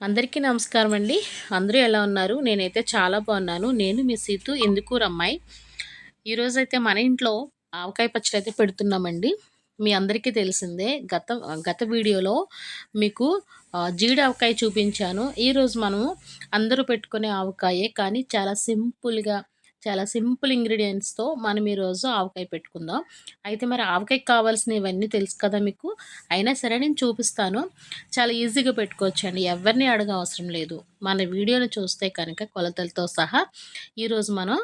అందరికీ నమస్కారం అండి అందరూ ఎలా ఉన్నారు? నేనైతే చాలా బాగున్నాను. నేను మీ సీతు ఎందుకు రమ్మాయి? ఈరోజైతే మన ఇంట్లో ఆవకాయ పచ్చడి అయితే పెడుతున్నామండి. మీ అందరికీ తెలిసిందే గత గత వీడియోలో మీకు జీడి ఆవకాయ చూపించాను. ఈరోజు మనము అందరూ పెట్టుకునే ఆవకాయే కానీ చాలా సింపుల్గా చాలా సింపుల్ ఇంగ్రీడియంట్స్తో మనం ఈరోజు ఆవకాయ పెట్టుకుందాం. అయితే మరి ఆవకాయకి కావాల్సినవి ఇవన్నీ తెలుసు కదా మీకు? అయినా సరే నేను చూపిస్తాను. చాలా ఈజీగా పెట్టుకోవచ్చండి. ఎవరిని అడగ అవసరం లేదు. మన వీడియోని చూస్తే కనుక కొలతలతో సహా ఈరోజు మనం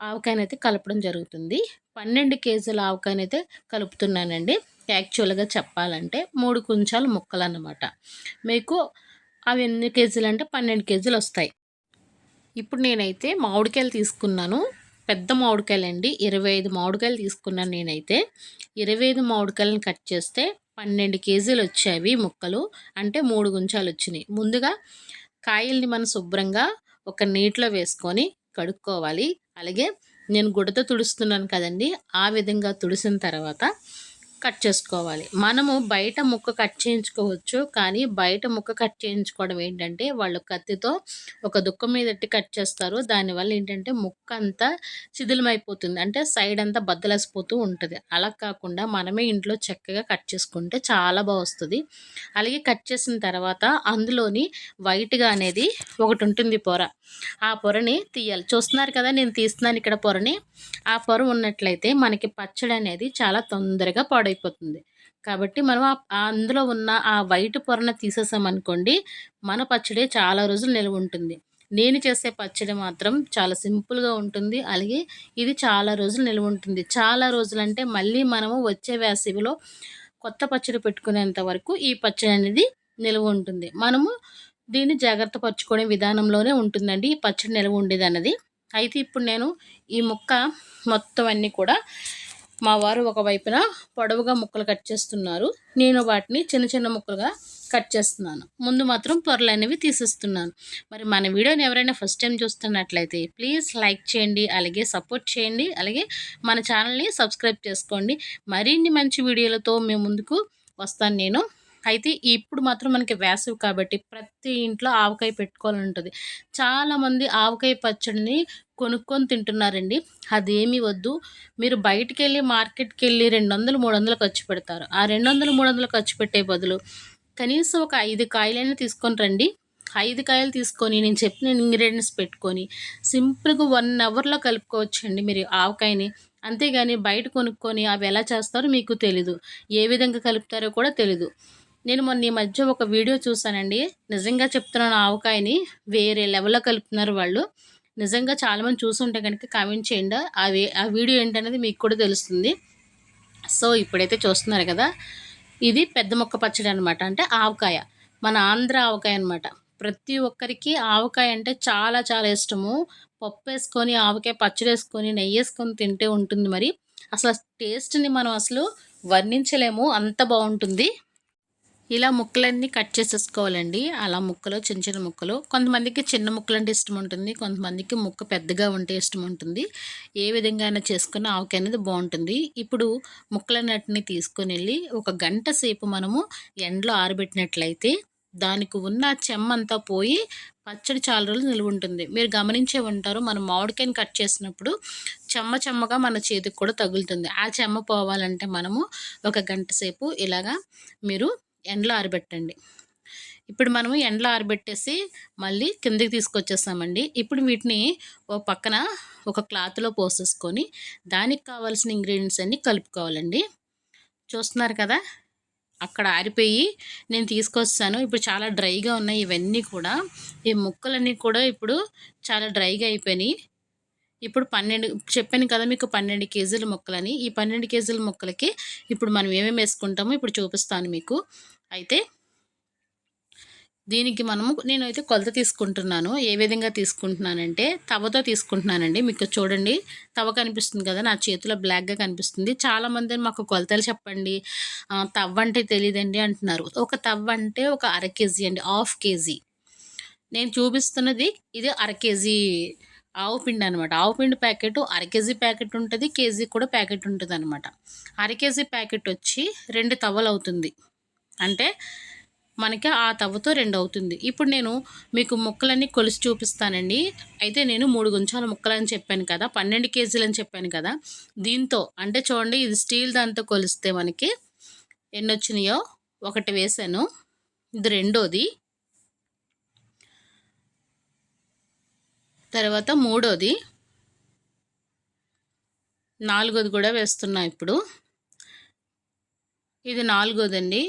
ఆవకాయనైతే కలపడం జరుగుతుంది. పన్నెండు కేజీల ఆవకాయనైతే కలుపుతున్నానండి. యాక్చువల్గా చెప్పాలంటే మూడు కుంచాలు ముక్కలు అన్నమాట మీకు అవి ఎన్ని కేజీలు అంటే పన్నెండు కేజీలు వస్తాయి ఇప్పుడు నేనైతే మామిడికాయలు తీసుకున్నాను. పెద్ద మామిడికాయలు అండి ఇరవై ఐదు మామిడికాయలు తీసుకున్నాను నేనైతే. ఇరవై ఐదు మామిడికాయలను కట్ చేస్తే పన్నెండు కేజీలు వచ్చాయి ముక్కలు. అంటే మూడు గుంచాలు వచ్చినాయి. ముందుగా కాయల్ని మనం శుభ్రంగా ఒక నీటిలో వేసుకొని కడుక్కోవాలి. అలాగే నేను గుడ్డతో తుడుస్తున్నాను కదండి. ఆ విధంగా తుడిసిన తర్వాత కట్ చేసుకోవాలి. మనము బయట ముక్క కట్ చేయించుకోవచ్చు కానీ బయట ముక్క కట్ చేయించుకోవడం ఏంటంటే వాళ్ళు కత్తితో ఒక దుఃఖం మీద కట్ చేస్తారు. దానివల్ల ఏంటంటే ముక్క అంతా శిథిలమైపోతుంది. అంటే సైడ్ అంతా బద్దలేసిపోతూ ఉంటుంది. అలా కాకుండా మనమే ఇంట్లో చక్కగా కట్ చేసుకుంటే చాలా బాగా వస్తుంది. అలాగే కట్ చేసిన తర్వాత అందులోని వైట్గా అనేది ఒకటి ఉంటుంది పొర. ఆ పొరని తీయాలి. చూస్తున్నారు కదా నేను తీస్తున్నాను ఇక్కడ పొరని. ఆ పొర ఉన్నట్లయితే మనకి పచ్చడి అనేది చాలా తొందరగా పాడైపోతుంది. కాబట్టి మనం అందులో ఉన్న ఆ వైట్ పొరను తీసేసామనుకోండి మన పచ్చడి చాలా రోజులు నిల్వ ఉంటుంది. నేను చేసే పచ్చడి మాత్రం చాలా సింపుల్గా ఉంటుంది. అలాగే ఇది చాలా రోజులు నిల్వ ఉంటుంది. చాలా రోజులు అంటే మళ్ళీ మనము వచ్చే వేసవిలో కొత్త పచ్చడి పెట్టుకునేంత వరకు ఈ పచ్చడి అనేది నిల్వ ఉంటుంది. మనము దీన్ని జాగ్రత్త పరచుకునే విధానంలోనే ఉంటుందండి ఈ పచ్చడి నిల్వ ఉండేది అన్నది. అయితే ఇప్పుడు నేను ఈ ముక్క మొత్తం అన్నీ కూడా మా వారు ఒకవైపున పొడవుగా ముక్కలు కట్ చేస్తున్నారు. నేను వాటిని చిన్న చిన్న ముక్కలుగా కట్ చేస్తున్నాను. ముందు మాత్రం పొరలు అనేవి తీసేస్తున్నాను. మరి మన వీడియోని ఎవరైనా ఫస్ట్ టైం చూస్తున్నట్లయితే ప్లీజ్ లైక్ చేయండి అలాగే సపోర్ట్ చేయండి అలాగే మన ఛానల్ని సబ్స్క్రైబ్ చేసుకోండి. మరిన్ని మంచి వీడియోలతో మేము ముందుకు వస్తాను నేను. అయితే ఇప్పుడు మాత్రం మనకి వేసవి కాబట్టి ప్రతి ఇంట్లో ఆవకాయ పెట్టుకోవాలని ఉంటుంది చాలామంది ఆవకాయ పచ్చడిని కొనుక్కొని తింటున్నారండి. అదేమీ వద్దు. మీరు బయటికి వెళ్ళి మార్కెట్కి వెళ్ళి రెండు వందలు మూడు వందలు ఖర్చు పెడతారు. ఆ రెండు వందలు మూడు వందలు ఖర్చు పెట్టే బదులు కనీసం ఒక ఐదు కాయలైనా తీసుకొని రండి. ఐదు కాయలు తీసుకొని నేను చెప్పిన ఇంగ్రీడియంట్స్ పెట్టుకొని సింపుల్గా వన్ అవర్లో కలుపుకోవచ్చండి మీరు ఆవకాయని. అంతేగాని బయట కొనుక్కొని అవి ఎలా చేస్తారో మీకు తెలీదు. ఏ విధంగా కలుపుతారో కూడా తెలీదు. నేను మొన్న ఈ మధ్య ఒక వీడియో చూసానండి నిజంగా చెప్తున్నాను ఆవకాయని. వేరే లెవెల్లో కలుపుతున్నారు వాళ్ళు. నిజంగా చాలామంది చూసుంటే కనుక కామెంట్ చేయండి. ఆ ఆ వీడియో ఏంటనేది మీకు కూడా తెలుస్తుంది. సో ఇప్పుడైతే చూస్తున్నారు కదా. ఇది పెద్ద మొక్క పచ్చడి అనమాట అంటే ఆవకాయ. మన ఆంధ్ర ఆవకాయ అనమాట ప్రతి ఒక్కరికి ఆవకాయ అంటే చాలా చాలా ఇష్టము. పప్పు వేసుకొని ఆవకాయ పచ్చడి వేసుకొని నెయ్యి వేసుకొని తింటే ఉంటుంది మరి. అసలు టేస్ట్ని మనం అసలు వర్ణించలేము. అంత బాగుంటుంది. ఇలా ముక్కలన్నీ కట్ చేసేసుకోవాలండి. అలా ముక్కలు చిన్న చిన్న ముక్కలు. కొంతమందికి చిన్న ముక్కలు అంటే ఇష్టం ఉంటుంది కొంతమందికి ముక్క పెద్దగా ఉంటే ఇష్టం ఉంటుంది ఏ విధంగా అయినా చేసుకున్న ఆవకాయ అనేది బాగుంటుంది. ఇప్పుడు ముక్కలన్నిటిని తీసుకొని వెళ్ళి ఒక గంట సేపు మనము ఎండలో ఆరబెట్టినట్లయితే దానికి ఉన్న చెమ్మంతా పోయి పచ్చడి చాలా రోజులు నిలువ ఉంటుంది. మీరు గమనించే ఉంటారు మనం మామిడికాయని కట్ చేసినప్పుడు చెమ్మ చెమ్మగా మన చేతికి కూడా తగులుతుంది. ఆ చెమ్మ పోవాలంటే మనము ఒక గంట సేపు ఇలాగా మీరు ఎండలో ఆరబెట్టండి. ఇప్పుడు మనము ఎండలో ఆరబెట్టేసి మళ్ళీ కిందకి తీసుకొచ్చేస్తామండి. ఇప్పుడు వీటిని ఓ పక్కన ఒక క్లాత్లో పోసేసుకొని దానికి కావాల్సిన ఇంగ్రీడియంట్స్ అన్నీ కలుపుకోవాలండి. చూస్తున్నారు కదా? అక్కడ ఆరిపోయి నేను తీసుకొస్తాను ఇప్పుడు చాలా డ్రైగా ఉన్నాయి ఇవన్నీ కూడా. ఈ ముక్కలన్నీ కూడా ఇప్పుడు చాలా డ్రైగా అయిపోయినాయి. ఇప్పుడు పన్నెండు చెప్పాను కదా మీకు పన్నెండు కేజీల ముక్కలని. ఈ పన్నెండు కేజీల ముక్కలకి ఇప్పుడు మనం ఏమేమి వేసుకుంటామో ఇప్పుడు చూపిస్తాను మీకు. అయితే దీనికి మనము నేనైతే కొలత తీసుకుంటున్నాను. ఏ విధంగా తీసుకుంటున్నానంటే తవతో తీసుకుంటున్నానండి. మీకు చూడండి తవ కనిపిస్తుంది కదా నా చేతిలో బ్లాక్గా కనిపిస్తుంది. చాలామంది మాకు కొలతలు చెప్పండి తవ్వ అంటే తెలియదండి అంటున్నారు. ఒక తవ్వ అంటే ఒక అర కేజీ అండి హాఫ్ కేజీ. నేను చూపిస్తున్నది ఇది అర కేజీ ఆవు పిండి అనమాట ఆవు పిండి ప్యాకెట్ అర కేజీ ప్యాకెట్ ఉంటుంది కేజీ కూడా ప్యాకెట్ ఉంటుంది అనమాట అర కేజీ ప్యాకెట్ వచ్చి రెండు తవ్వలు అవుతుంది. అంటే మనకి ఆ తవ్వతో రెండు అవుతుంది ఇప్పుడు నేను మీకు ముక్కలన్నీ కొలిసి చూపిస్తానండి. అయితే నేను మూడు గుంచాల ముక్కలు అని చెప్పాను కదా పన్నెండు కేజీలు అని చెప్పాను కదా దీంతో అంటే చూడండి ఇది స్టీల్ దాంతో కొలిస్తే మనకి ఎన్ని వచ్చినాయో ఒకటి వేసాను ఇది రెండోది. తర్వాత మూడోది. నాలుగోది కూడా వేస్తున్నా ఇప్పుడు. ఇది నాలుగోదండి.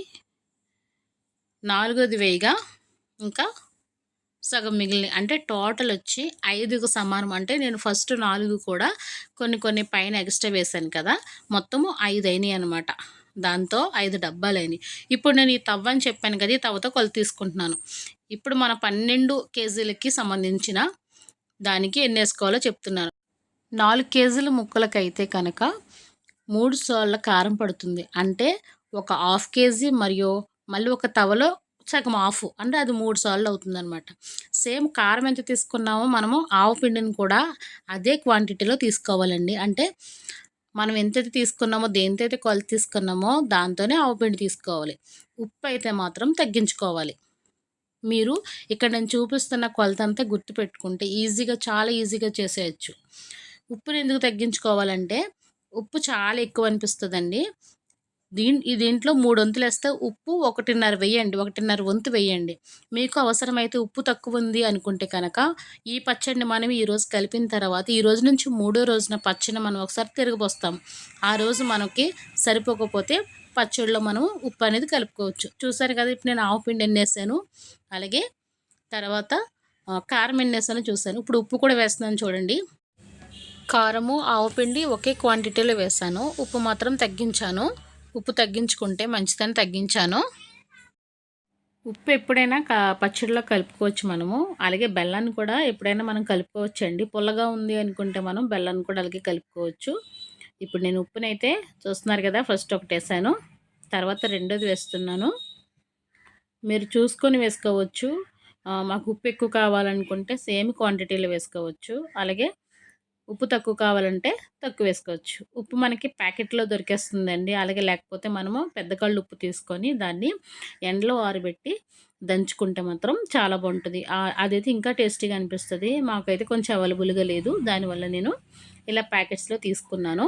నాలుగోది వేయిగా ఇంకా సగం మిగిలిన అంటే టోటల్ వచ్చి ఐదుకు సమానం. అంటే నేను ఫస్ట్ నాలుగు కూడా కొన్ని కొన్ని పైన ఎక్స్ట్రా వేశాను కదా మొత్తము ఐదు అయినాయి అనమాట దాంతో ఐదు డబ్బాలు అయినాయి. ఇప్పుడు నేను ఈ తవ్వ అని చెప్పాను కదా ఈ తవ్వతో కొలు తీసుకుంటున్నాను. ఇప్పుడు మన పన్నెండు కేజీలకి సంబంధించిన దానికి ఎన్ని వేసుకోవాలో చెప్తున్నాను. నాలుగు కేజీల ముక్కలకైతే కనుక మూడు సోళ్ళ కారం పడుతుంది. అంటే ఒక హాఫ్ కేజీ మరియు మళ్ళీ ఒక తవలో సగం ఆఫ్. అంటే అది మూడు సార్లు అవుతుందనమాట సేమ్ కారం ఎంత తీసుకున్నామో మనము ఆవు పిండిని కూడా అదే క్వాంటిటీలో తీసుకోవాలండి. అంటే మనం ఎంతైతే తీసుకున్నామో దేనితో కొలత తీసుకున్నామో దాంతోనే ఆవు పిండి తీసుకోవాలి. ఉప్పు అయితే మాత్రం తగ్గించుకోవాలి. మీరు ఇక్కడ నేను చూపిస్తున్న కొలత అంతా గుర్తుపెట్టుకుంటే ఈజీగా చాలా ఈజీగా చేసేయచ్చు. ఉప్పుని ఎందుకు తగ్గించుకోవాలంటే ఉప్పు చాలా ఎక్కువ అనిపిస్తుందండి. దీని దీంట్లో మూడు వంతులు వేస్తే ఉప్పు ఒకటిన్నర వేయండి ఒకటిన్నర వంతు వేయండి మీకు అవసరమైతే ఉప్పు తక్కువ ఉంది అనుకుంటే కనుక ఈ పచ్చడిని మనం ఈరోజు కలిపిన తర్వాత ఈ రోజు నుంచి మూడో రోజున పచ్చడిని మనం ఒకసారి తిరగబోస్తాం. ఆ రోజు మనకి సరిపోకపోతే పచ్చడిలో మనం ఉప్పు అనేది కలుపుకోవచ్చు. చూసారు కదా ఇప్పుడు నేను ఆవు పిండి ఎన్నేసాను అలాగే తర్వాత కారం ఎన్నేసాను చూసాను. ఇప్పుడు ఉప్పు కూడా వేస్తున్నాను చూడండి. కారము ఆవు పిండి ఒకే క్వాంటిటీలో వేసాను. ఉప్పు మాత్రం తగ్గించాను. ఉప్పు తగ్గించుకుంటే మంచిదని తగ్గించాను. ఉప్పు ఎప్పుడైనా పచ్చడిలో కలుపుకోవచ్చు మనము. అలాగే బెల్లాన్ని కూడా ఎప్పుడైనా మనం కలుపుకోవచ్చు అండి పుల్లగా ఉంది అనుకుంటే మనం బెల్లాన్ని కూడా అలాగే కలుపుకోవచ్చు. ఇప్పుడు నేను ఉప్పునైతే చూస్తున్నారు కదా ఫస్ట్ ఒకటి వేసాను. తర్వాత రెండోది వేస్తున్నాను. మీరు చూసుకొని వేసుకోవచ్చు. మాకు ఉప్పు ఎక్కువ కావాలనుకుంటే సేమ్ క్వాంటిటీలో వేసుకోవచ్చు. అలాగే ఉప్పు తక్కువ కావాలంటే తక్కువ వేసుకోవచ్చు. ఉప్పు మనకి ప్యాకెట్లో దొరికేస్తుందండి. అలాగే లేకపోతే మనము పెద్ద కళ్ళు ఉప్పు తీసుకొని దాన్ని ఎండలో ఆరబెట్టి దంచుకుంటే మాత్రం చాలా బాగుంటుంది. అదైతే ఇంకా టేస్టీగా అనిపిస్తుంది. మాకైతే కొంచెం అవైలబుల్గా లేదు. దానివల్ల నేను ఇలా ప్యాకెట్స్లో తీసుకున్నాను.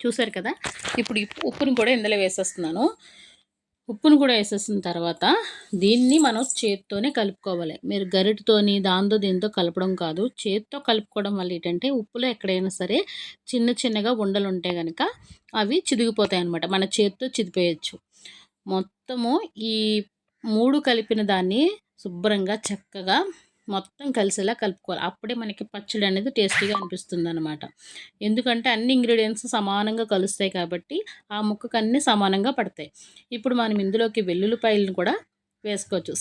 చూసారు కదా? ఇప్పుడు ఉప్పుని కూడా ఇందులో వేసేస్తున్నాను. ఉప్పును కూడా వేసేసిన తర్వాత దీన్ని మనం చేత్తోనే కలుపుకోవాలి. మీరు గరిటతోని దాంతో దీంతో కలపడం కాదు. చేత్తో కలుపుకోవడం వల్ల ఏంటంటే ఉప్పులో ఎక్కడైనా సరే చిన్న చిన్నగా ఉండలు ఉంటే కనుక అవి చిదిగిపోతాయి అనమాట మన చేత్తో చిదిపేయచ్చు. మొత్తము ఈ మూడు కలిపిన దాన్ని శుభ్రంగా చక్కగా మొత్తం కలిసేలా కలుపుకోవాలి. అప్పుడే మనకి పచ్చడి అనేది టేస్టీగా అనిపిస్తుంది అనమాట ఎందుకంటే అన్ని ఇంగ్రీడియంట్స్ సమానంగా కలుస్తాయి కాబట్టి ఆ ముక్కకు అన్నీ సమానంగా పడతాయి. ఇప్పుడు మనం ఇందులోకి వెల్లుల్లిపాయలను కూడా వేసుకోవచ్చు.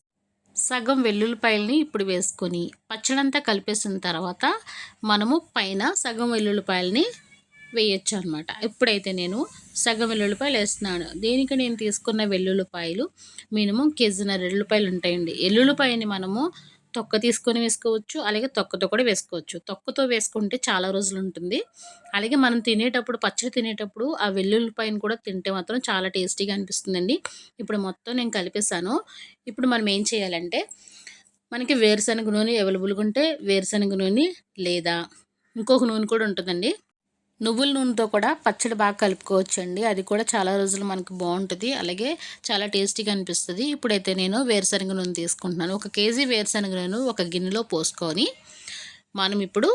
సగం వెల్లుల్లిపాయలని ఇప్పుడు వేసుకొని పచ్చడంతా కలిపేసిన తర్వాత మనము పైన సగం వెల్లుల్లిపాయలని వేయచ్చు అనమాట ఇప్పుడైతే నేను సగం వెల్లుల్లిపాయలు వేస్తున్నాను. దీనికి నేను తీసుకున్న వెల్లుల్లిపాయలు మినిమం కేజీన ఎల్లుల్లిపాయలు ఉంటాయండి. ఎల్లుల్లిపాయని మనము తొక్క తీసుకొని వేసుకోవచ్చు అలాగే తొక్కతో కూడా వేసుకోవచ్చు. తొక్కతో వేసుకుంటే చాలా రోజులు ఉంటుంది అలాగే మనం తినేటప్పుడు పచ్చడి తినేటప్పుడు ఆ వెల్లుల్లిపాయను కూడా తింటే మాత్రం చాలా టేస్టీగా అనిపిస్తుందండి. ఇప్పుడు మొత్తం నేను కలిపేసాను ఇప్పుడు మనం ఏం చేయాలంటే మనకి వేరుశనగ నూనె అవైలబుల్గా ఉంటే వేరుశనగ నూనె లేదా ఇంకొక నూనె కూడా ఉంటుందండి. నువ్వుల నూనెతో కూడా పచ్చడి బాగా కలుపుకోవచ్చు అండి అది కూడా చాలా రోజులు మనకు బాగుంటుంది. అలాగే చాలా టేస్టీగా అనిపిస్తుంది. ఇప్పుడైతే నేను వేరుశనగ నూనె తీసుకుంటున్నాను. ఒక కేజీ వేరుశనగ నూనె ఒక గిన్నెలో పోసుకొని మనం ఇప్పుడు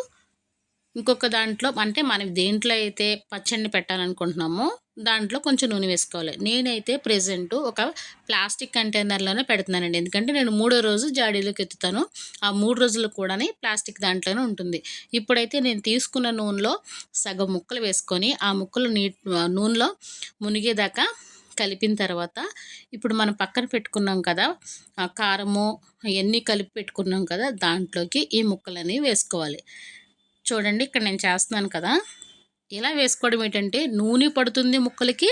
ఇంకొక దాంట్లో అంటే మనం దేంట్లో అయితే పచ్చడిని పెట్టాలనుకుంటున్నామో దాంట్లో కొంచెం నూనె వేసుకోవాలి. నేనైతే ప్రజెంట్ ఒక ప్లాస్టిక్ కంటైనర్లోనే పెడుతున్నానండి. ఎందుకంటే నేను మూడో రోజు జాడీలోకి ఎత్తుతాను. ఆ మూడు రోజులు కూడా ప్లాస్టిక్ దాంట్లోనే ఉంటుంది. ఇప్పుడైతే నేను తీసుకున్న నూనెలో సగం ముక్కలు వేసుకొని ఆ ముక్కలు నీ నూనెలో మునిగేదాకా కలిపిన తర్వాత ఇప్పుడు మనం పక్కన పెట్టుకున్నాం కదా కారము అవన్నీ కలిపి పెట్టుకున్నాం కదా దాంట్లోకి ఈ ముక్కలని వేసుకోవాలి. చూడండి ఇక్కడ నేను చేస్తున్నాను కదా. ఇలా వేసుకోవడం ఏంటంటే నూనె పడుతుంది ముక్కలకి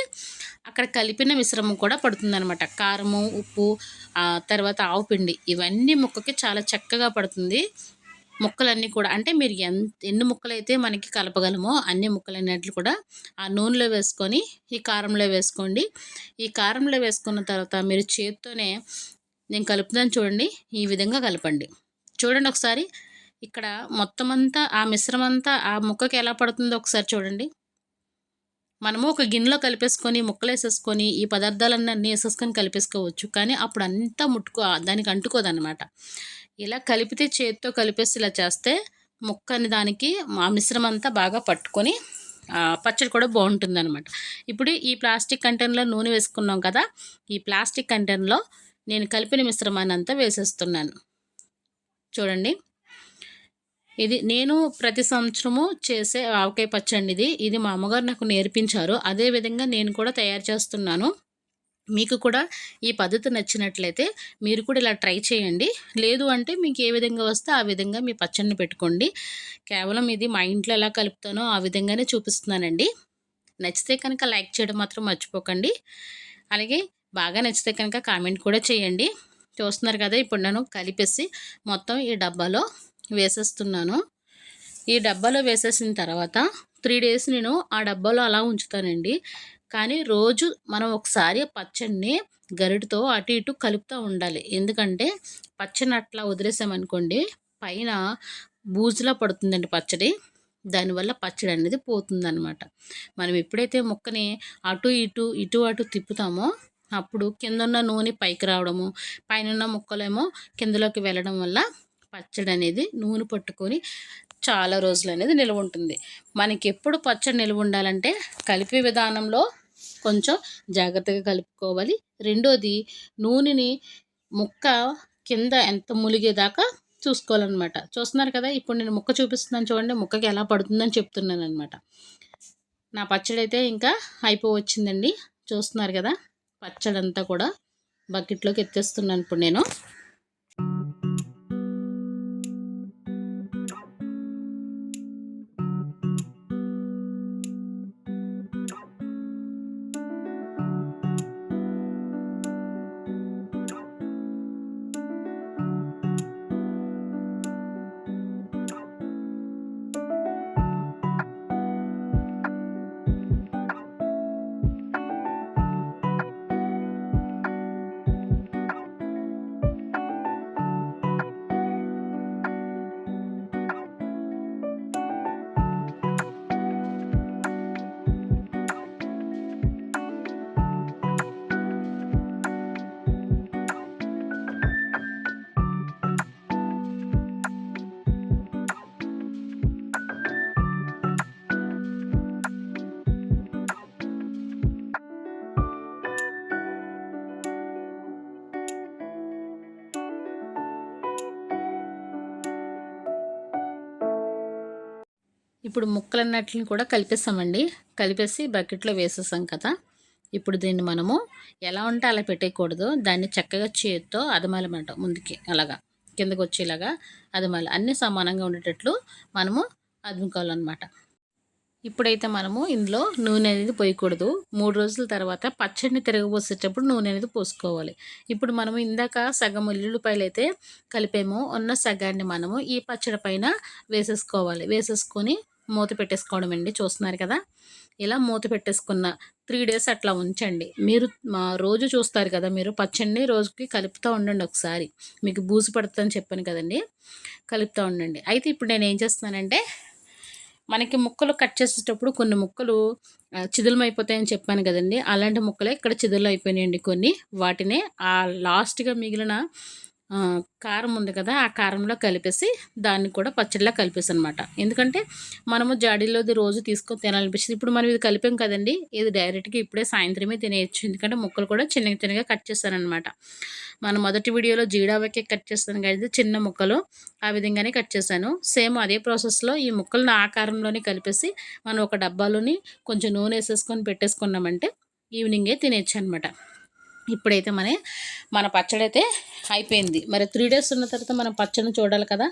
అక్కడ కలిపిన మిశ్రమం కూడా పడుతుంది అనమాట కారము ఉప్పు తర్వాత ఆవు పిండి ఇవన్నీ ముక్కకి చాలా చక్కగా పడుతుంది. ముక్కలన్నీ కూడా అంటే మీరు ఎంత ఎన్ని ముక్కలైతే మనకి కలపగలమో అన్ని ముక్కలైనట్లు కూడా ఆ నూనెలో వేసుకొని ఈ కారంలో వేసుకోండి. ఈ కారంలో వేసుకున్న తర్వాత మీరు చేత్తోనే నేను కలుపుదాన్ని చూడండి ఈ విధంగా కలపండి. చూడండి ఒకసారి ఇక్కడ మొత్తం అంతా ఆ మిశ్రమం అంతా ఆ ముక్కకి ఎలా పడుతుందో ఒకసారి చూడండి. మనము ఒక గిన్నెలో కలిపేసుకొని ముక్కలు వేసేసుకొని ఈ పదార్థాలన్నీ అన్నీ వేసేసుకొని కలిపేసుకోవచ్చు. కానీ అప్పుడు అంతా ముట్టుకో దానికి అంటుకోదన్నమాట. ఇలా కలిపితే చేతితో కలిపేసి ఇలా చేస్తే ముక్కని దానికి ఆ మిశ్రమం అంతా బాగా పట్టుకొని పచ్చడి కూడా బాగుంటుంది అనమాట ఇప్పుడు ఈ ప్లాస్టిక్ కంటైనర్లో నూనె వేసుకున్నాం కదా ఈ ప్లాస్టిక్ కంటైనర్లో నేను కలిపిన మిశ్రమాన్ని అంతా వేసేస్తున్నాను. చూడండి. ఇది నేను ప్రతి సంవత్సరము చేసే ఆవకాయ పచ్చడి ఇది. ఇది మా అమ్మగారు నాకు నేర్పించారు. అదేవిధంగా నేను కూడా తయారు చేస్తున్నాను. మీకు కూడా ఈ పద్ధతి నచ్చినట్లయితే మీరు కూడా ఇలా ట్రై చేయండి. లేదు అంటే మీకు ఏ విధంగా వస్తే ఆ విధంగా మీ పచ్చడిని పెట్టుకోండి. కేవలం ఇది మా ఇంట్లో ఎలా కలుపుతానో ఆ విధంగానే చూపిస్తున్నానండి. నచ్చితే కనుక లైక్ చేయడం మాత్రం మర్చిపోకండి. అలాగే బాగా నచ్చితే కనుక కామెంట్ కూడా చేయండి. చూస్తున్నారు కదా ఇప్పుడు నేను కలిపేసి మొత్తం ఈ డబ్బాలో వేసేస్తున్నాను. ఈ డబ్బాలో వేసేసిన తర్వాత త్రీ డేస్ నేను ఆ డబ్బాలో అలా ఉంచుతానండి. కానీ రోజు మనం ఒకసారి పచ్చడిని గరిటతో అటు ఇటు కలుపుతూ ఉండాలి. ఎందుకంటే పచ్చని అట్లా వదిలేసామనుకోండి పైన బూజులా పడుతుందండి పచ్చడి. దానివల్ల పచ్చడి అనేది పోతుందన్నమాట. మనం ఎప్పుడైతే ముక్కని అటు ఇటు ఇటు అటు తిప్పుతామో అప్పుడు కింద ఉన్న నూనె పైకి రావడము పైన ఉన్న ముక్కలేమో కిందలోకి వెళ్ళడం వల్ల పచ్చడి అనేది నూనె పట్టుకొని చాలా రోజులు అనేది నిల్వ ఉంటుంది. మనకి ఎప్పుడు పచ్చడి నిల్వ ఉండాలంటే కలిపే విధానంలో కొంచెం జాగ్రత్తగా కలుపుకోవాలి. రెండోది నూనెని ముక్క కింద ఎంత ములిగేదాకా చూసుకోవాలన్నమాట. చూస్తున్నారు కదా ఇప్పుడు నేను ముక్క చూపిస్తున్నాను చూడండి ముక్కకి ఎలా పడుతుందని చెప్తున్నాను అనమాట నా పచ్చడి అయితే ఇంకా అయిపోవచ్చిందండి. చూస్తున్నారు కదా పచ్చడి అంతా కూడా బకెట్లోకి ఎత్తేస్తున్నాను ఇప్పుడు నేను. ఇప్పుడు ముక్కలన్నట్లని కూడా కలిపేసామండి కలిపేసి బకెట్లో వేసేసాం కదా. ఇప్పుడు దీన్ని మనము ఎలా ఉంటే అలా పెట్టేయకూడదు. దాన్ని చక్కగా చేతితో అదమాలన్నమాట ముందుకి అలాగా. కిందకు వచ్చేలాగా అదమాలి. అన్నీ సమానంగా ఉండేటట్లు మనము అదుముకోవాలన్నమాట. ఇప్పుడైతే మనము ఇందులో నూనె అనేది పోయకూడదు. మూడు రోజుల తర్వాత పచ్చడిని తిరగబోసేటప్పుడు నూనె అనేది పోసుకోవాలి. ఇప్పుడు మనము ఇందాక సగం ఉల్లిపాయలు అయితే కలిపేమో ఉన్న సగాన్ని మనము ఈ పచ్చడి పైన వేసేసుకోవాలి. వేసేసుకొని మూత పెట్టేసుకోవడం అండి చూస్తున్నారు కదా? ఇలా మూత పెట్టేసుకున్న త్రీ డేస్ అట్లా ఉంచండి. మీరు మా రోజు చూస్తారు కదా మీరు పచ్చడిని రోజుకి కలుపుతూ ఉండండి ఒకసారి. మీకు బూజు పడుతుందని చెప్పాను కదండి కలుపుతూ ఉండండి. అయితే ఇప్పుడు నేను ఏం చేస్తున్నానంటే మనకి ముక్కలు కట్ చేసేటప్పుడు కొన్ని ముక్కలు చిదులమైపోతాయని చెప్పాను కదండి. అలాంటి ముక్కలే ఇక్కడ చిదులు అయిపోయినాయండి కొన్ని. వాటినే ఆ లాస్ట్గా మిగిలిన కారం ఉంది కదా ఆ కారంలో కలిపేసి దాన్ని కూడా పచ్చడిలా కలిపేసి అనమాట ఎందుకంటే మనము జాడీలోది రోజు తీసుకొని తినాలనిపిస్తుంది. ఇప్పుడు మనం ఇది కలిపాం కదండి ఇది డైరెక్ట్గా ఇప్పుడే సాయంత్రమే తినేయచ్చు. ఎందుకంటే ముక్కలు కూడా చిన్నగా చిన్నగా కట్ చేశానమాట మన మొదటి వీడియోలో జీడావకే కట్ చేస్తాను కదా చిన్న ముక్కలు. ఆ విధంగానే కట్ చేశాను. సేమ్ అదే ప్రాసెస్లో ఈ ముక్కలను ఆకారంలోనే కలిపేసి మనం ఒక డబ్బాలోని కొంచెం నూనె వేసేసుకొని పెట్టేసుకున్నామంటే ఈవినింగే తినేయచ్చు అనమాట. ఇప్పుడైతే మన మన పచ్చడి అయితే అయిపోయింది. మరి త్రీ డేస్ ఉన్న తర్వాత మనం పచ్చడిని చూడాలి కదా?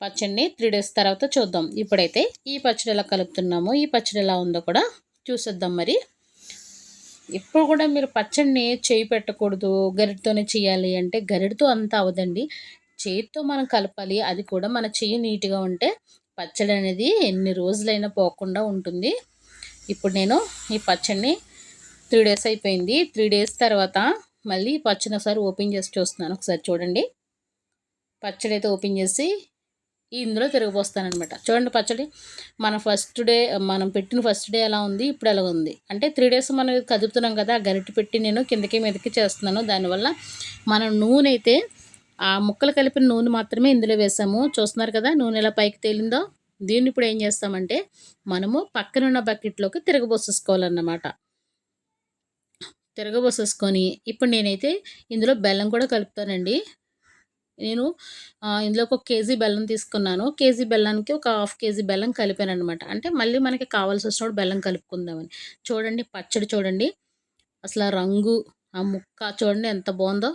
పచ్చడిని త్రీ డేస్ తర్వాత చూద్దాం. ఇప్పుడైతే ఈ పచ్చడి ఎలా కలుపుతున్నామో ఈ పచ్చడి ఎలా ఉందో కూడా చూసేద్దాం మరి. ఇప్పుడు కూడా మీరు పచ్చడిని చేయి పెట్టకూడదు గరిటతోనే చేయాలి అంటే గరిటతో అంతా అవదండి చేతితో మనం కలపాలి అది కూడా మన చెయ్యి నీట్గా ఉంటే పచ్చడి అనేది ఎన్ని రోజులైనా పోకుండా ఉంటుంది. ఇప్పుడు నేను ఈ పచ్చడిని త్రీ డేస్ అయిపోయింది. త్రీ డేస్ తర్వాత మళ్ళీ పచ్చడి ఒకసారి ఓపెన్ చేసి చూస్తున్నాను. ఒకసారి చూడండి. పచ్చడి అయితే ఓపెన్ చేసి ఇందులో తిరగబోస్తానమాట చూడండి పచ్చడి. మన ఫస్ట్ డే మనం పెట్టిన ఫస్ట్ డే ఎలా ఉంది ఇప్పుడు ఎలా ఉంది? అంటే త్రీ డేస్ మనం కదుపుతున్నాం కదా గరిటె పెట్టి నేను కిందకి మీదకి చేస్తున్నాను. దానివల్ల మనం నూనె అయితే ఆ ముక్కలు కలిపిన నూనె మాత్రమే ఇందులో వేసాము. చూస్తున్నారు కదా నూనె ఎలా పైకి తేలిందో. దీన్ని ఇప్పుడు ఏం చేస్తామంటే మనము పక్కనున్న బకెట్లోకి తిరగబోసేసుకోవాలన్నమాట. తిరగబోసేసుకొని ఇప్పుడు నేనైతే ఇందులో బెల్లం కూడా కలుపుతానండి. నేను ఇందులో ఒక కేజీ బెల్లం తీసుకున్నాను. కేజీ బెల్లానికి ఒక హాఫ్ కేజీ బెల్లం కలిపాను అనమాట అంటే మళ్ళీ మనకి కావాల్సి వచ్చినప్పుడు బెల్లం కలుపుకుందామని. చూడండి పచ్చడి చూడండి. అసలు రంగు ఆ ముక్క చూడండి ఎంత బాగుందో.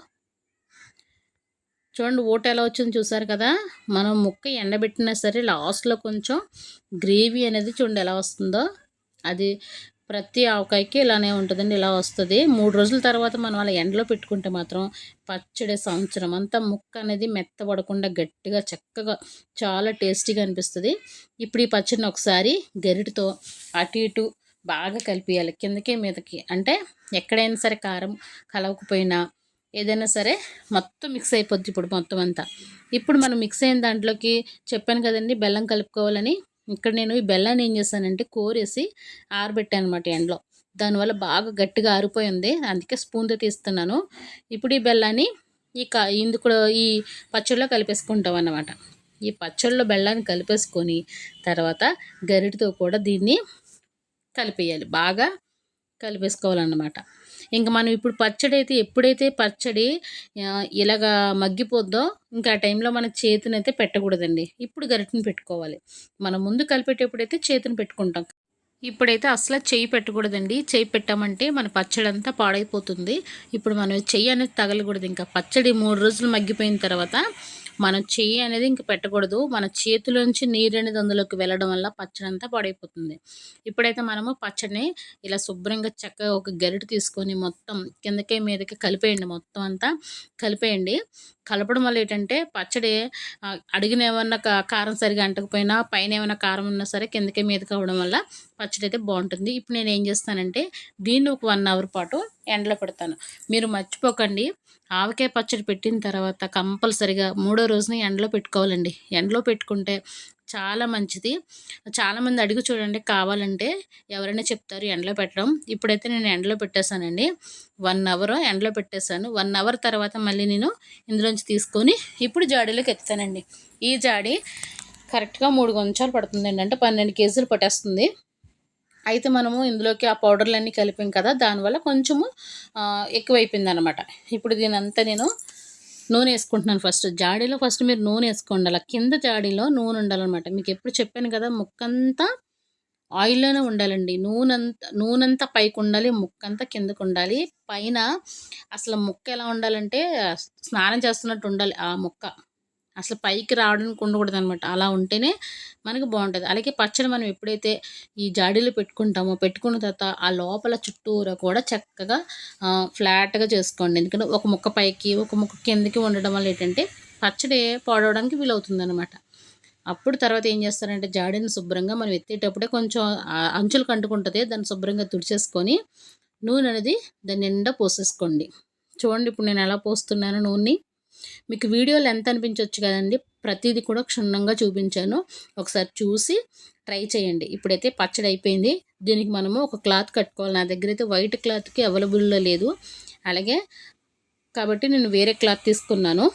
చూడండి ఓట ఎలా వచ్చింది చూసారు కదా? మనం ముక్క ఎండబెట్టినా సరే లాస్ట్లో కొంచెం గ్రేవీ అనేది చూడండి ఎలా వస్తుందో. అది ప్రతి ఆవకాయకి ఇలానే ఉంటుందండి ఇలా వస్తుంది. మూడు రోజుల తర్వాత మనం అలా ఎండలో పెట్టుకుంటే మాత్రం పచ్చడి సంవత్సరం అంతా ముక్క అనేది మెత్తబడకుండా గట్టిగా చక్కగా చాలా టేస్టీగా అనిపిస్తుంది. ఇప్పుడు ఈ పచ్చడిని ఒకసారి గరిటితో అటు ఇటు బాగా కలిపియాలి కిందకి మీదకి. అంటే ఎక్కడైనా సరే కారం కలవకపోయినా ఏదైనా సరే మొత్తం మిక్స్ అయిపోద్ది ఇప్పుడు మొత్తం అంతా. ఇప్పుడు మనం మిక్స్ అయిన దాంట్లోకి చెప్పాను కదండి బెల్లం కలుపుకోవాలని. ఇక్కడ నేను ఈ బెల్లాన్ని ఏం చేశానంటే కోరేసి ఆరబెట్టాను అనమాట ఎండలో. దానివల్ల బాగా గట్టిగా ఆరిపోయింది. అందుకే స్పూన్తో తీస్తున్నాను. ఇప్పుడు ఈ బెల్లాన్ని ఈ క ఇందుకు ఈ పచ్చడిలో కలిపేసుకుంటాం అన్నమాట ఈ పచ్చళ్ళలో బెల్లాన్ని కలిపేసుకొని తర్వాత గరిటితో కూడా దీన్ని కలిపేయాలి. బాగా కలిపేసుకోవాలన్నమాట. ఇంకా మనం ఇప్పుడు పచ్చడి అయితే ఎప్పుడైతే పచ్చడి ఇలాగా మగ్గిపోద్దో ఇంకా ఆ టైంలో మన చేతిని అయితే పెట్టకూడదండి. ఇప్పుడు గరిటిని పెట్టుకోవాలి. మనం ముందు కలిపేటప్పుడైతే చేతిని పెట్టుకుంటాం. ఇప్పుడైతే అసలు చెయ్యి పెట్టకూడదండి. చెయ్యి పెట్టామంటే మన పచ్చడి అంతా పాడైపోతుంది. ఇప్పుడు మనం చెయ్యి అనేది తగలకూడదు. ఇంకా పచ్చడి మూడు రోజులు మగ్గిపోయిన తర్వాత మనం చెయ్యి అనేది ఇంక పెట్టకూడదు. మన చేతిలోంచి నీరు అనేది అందులోకి వెళ్ళడం వల్ల పచ్చడి అంతా పడైపోతుంది. ఇప్పుడైతే మనము పచ్చడిని ఇలా శుభ్రంగా చక్కగా ఒక గరిట తీసుకొని మొత్తం కిందకే మీదకి కలిపేయండి. మొత్తం అంతా కలిపేయండి. కలపడం వల్ల ఏంటంటే పచ్చడి అడిగిన ఏమన్నా కారం సరిగా అంటకపోయినా పైన ఏమైనా కారం ఉన్నా సరే కిందకే మీదకి అవ్వడం వల్ల పచ్చడి అయితే బాగుంటుంది. ఇప్పుడు నేను ఏం చేస్తానంటే దీన్ని ఒక వన్ అవర్ పాటు ఎండలో పెడతాను. మీరు మర్చిపోకండి. ఆవకాయ పచ్చడి పెట్టిన తర్వాత కంపల్సరిగా మూడో రోజున ఎండలో పెట్టుకోవాలండి. ఎండలో పెట్టుకుంటే చాలా మంచిది. చాలామంది అడిగి చూడండి కావాలంటే ఎవరైనా చెప్తారు ఎండలో పెట్టడం. ఇప్పుడైతే నేను ఎండలో పెట్టేశానండి. వన్ అవర్ ఎండలో పెట్టేశాను. వన్ అవర్ తర్వాత మళ్ళీ నేను ఇందులోంచి తీసుకొని ఇప్పుడు జాడీలోకి ఎత్తానండి ఈ జాడీ కరెక్ట్గా మూడు కొంచాలు పడుతుందండి. అంటే పన్నెండు కేజీలు పట్టేస్తుంది. అయితే మనము ఇందులోకి ఆ పౌడర్లన్నీ కలిపాం కదా దానివల్ల కొంచెము ఎక్కువైపోయింది అనమాట ఇప్పుడు దీని అంతా నేను నూనె వేసుకుంటున్నాను ఫస్ట్. జాడీలో ఫస్ట్ మీరు నూనె వేసుకోండి. అలా కింద జాడీలో నూనె ఉండాలన్నమాట. మీకు ఎప్పుడు చెప్పాను కదా ముక్కంతా ఆయిల్లోనే ఉండాలండి. నూనెంతా నూనెంతా పైకి ఉండాలి ముక్కంతా కిందకు ఉండాలి. పైన అసలు ముక్క ఎలా ఉండాలంటే స్నానం చేస్తున్నట్టు ఉండాలి ఆ ముక్క. అసలు పైకి రావడానికి ఉండకూడదు అనమాట అలా ఉంటేనే మనకు బాగుంటుంది. అలాగే పచ్చడి మనం ఎప్పుడైతే ఈ జాడీలు పెట్టుకుంటామో పెట్టుకున్న తర్వాత ఆ లోపల చుట్టూరా కూడా చక్కగా ఫ్లాట్గా చేసుకోండి. ఎందుకంటే ఒక ముక్క పైకి ఒక ముక్క కిందకి ఉండడం వల్ల ఏంటంటే పచ్చడి పాడవడానికి వీలవుతుంది అనమాట అప్పుడు తర్వాత ఏం చేస్తారంటే జాడీని శుభ్రంగా మనం ఎత్తేటప్పుడే కొంచెం అంచులు కంటుకుంటుంది దాన్ని శుభ్రంగా తుడిచేసుకొని నూనె అనేది దాన్ని నిండా పోసేసుకోండి. చూడండి ఇప్పుడు నేను ఎలా పోస్తున్నాను నూనె మీకు వీడియో ఎంత అనిపించవచ్చు కదండి. ప్రతిదీ కూడా క్షుణ్ణంగా చూపించాను. ఒకసారి చూసి ట్రై చేయండి. ఇప్పుడైతే పచ్చడి అయిపోయింది. దీనికి మనము ఒక క్లాత్ కట్టుకోవాలి. నా దగ్గర అయితే వైట్ క్లాత్కి అవైలబుల్లో లేదు. అలాగే కాబట్టి నేను వేరే క్లాత్ తీసుకున్నాను.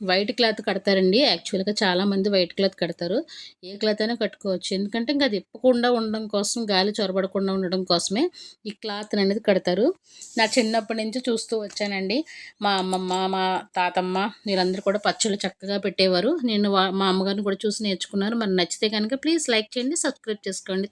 వైట్ క్లాత్ కడతారండి. యాక్చువల్గా చాలామంది వైట్ క్లాత్ కడతారు. ఏ క్లాత్ అయినా కట్టుకోవచ్చు. ఎందుకంటే ఇంకా అది ఇప్పకుండా ఉండడం కోసం గాలి చొరబడకుండా ఉండడం కోసమే ఈ క్లాత్ అనేది కడతారు. నా చిన్నప్పటి నుంచి చూస్తూ వచ్చానండి. మా అమ్మమ్మ మా తాతమ్మ వీళ్ళందరూ కూడా పచ్చళ్ళు చక్కగా పెట్టేవారు. నేను మా అమ్మగారిని కూడా చూసి నేర్చుకున్నారు. మరి నచ్చితే కనుక ప్లీజ్ లైక్ చేయండి సబ్స్క్రైబ్ చేసుకోండి.